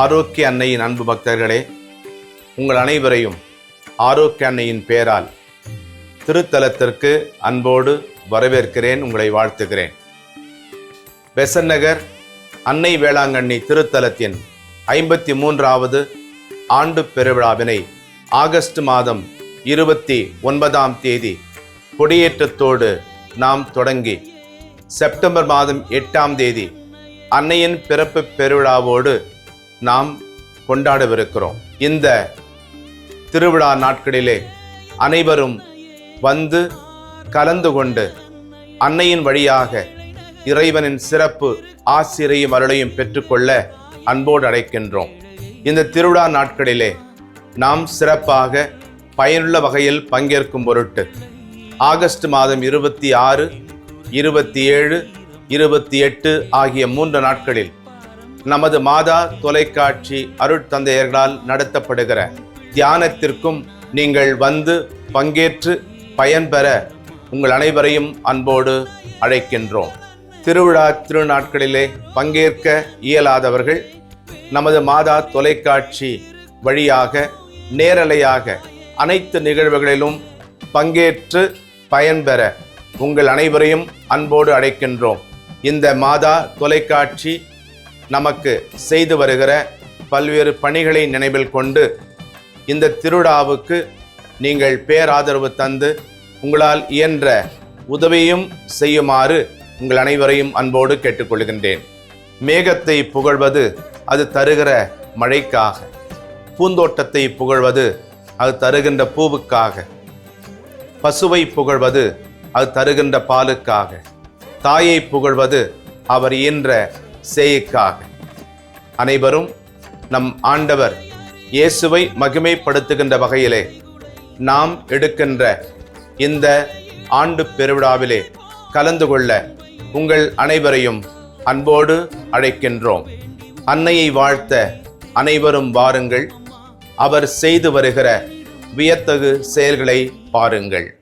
ஆரோக்கிய அன்னையின் அன்பு பக்தர்களே உங்கள் அனைவரையும் ஆரோக்கிய அன்னையின் பெயரால் திருத்தலத்திற்கு அன்போடு வரவேற்கிறேன் உங்களை வாழ்த்துகிறேன். பெசன் நகர் அன்னை வேளாங்கண்ணி திருத்தலத்தின் ஐம்பத்தி மூன்றாவது ஆண்டு பெருவிழாவினை ஆகஸ்ட் மாதம் இருபத்தி ஒன்பதாம் தேதி கொடியேற்றத்தோடு நாம் தொடங்கி செப்டம்பர் மாதம் எட்டாம் தேதி அன்னையின் பிறப்பு பெருவிழாவோடு நாம் கொண்டாடவிருக்கிறோம். இந்த திருவிழா நாட்களிலே அனைவரும் வந்து கலந்து கொண்டு அன்னையின் வழியாக இறைவனின் சிறப்பு ஆசிரியையும் அருளையும் பெற்றுக்கொள்ள அன்போடு அழைக்கின்றோம். இந்த திருவிழா நாட்களிலே நாம் சிறப்பாக பயனுள்ள வகையில் பங்கேற்கும் பொருட்டு ஆகஸ்ட் மாதம் இருபத்தி ஆறு இருபத்தி ஏழு இருபத்தி எட்டு ஆகிய மூன்று நாட்களில் நமது மாதா தொலைக்காட்சி அருட்தந்தையர்களால் நடத்தப்படுகிற தியானத்திற்கும் நீங்கள் வந்து பங்கேற்று பயன்பெற உங்கள் அனைவரையும் அன்போடு அழைக்கின்றோம். திருவிழா திருநாட்களிலே பங்கேற்க இயலாதவர்கள் நமது மாதா தொலைக்காட்சி வழியாக நேரலையாக அனைத்து நிகழ்வுகளிலும் பங்கேற்று பயன்பெற உங்கள் அனைவரையும் அன்போடு அழைக்கின்றோம். இந்த மாதா தொலைக்காட்சி நமக்கு செய்து வருகிற பல்வேறு பணிகளை நினைவில் கொண்டு இந்த திருவிழாவுக்கு நீங்கள் பேராதரவு தந்து உங்களால் இயன்ற உதவியும் செய்யுமாறு உங்கள் அனைவரையும் அன்போடு கேட்டுக்கொள்கின்றேன். மேகத்தை புகழ்வது அது தருகிற மழைக்காக பூந்தோட்டத்தை புகழ்வது அது தருகின்ற பூவுக்காக பசுவை புகழ்வது அது தருகின்ற பாலுக்காக தாயை புகழ்வது அவர் இயன்ற சேய்க்காக அனைவரும் நம் ஆண்டவர் இயேசுவை மகிமைப்படுத்துகின்ற வகையிலே நாம் எடுக்கின்ற இந்த ஆண்டு பெருவிழாவிலே கலந்து கொள்ள உங்கள் அனைவரையும் அன்போடு அழைக்கின்றோம். அன்னையை வாழ்த்த அனைவரும் வாருங்கள். அவர் செய்து வருகிற வியத்தகு செயல்களை பாருங்கள்.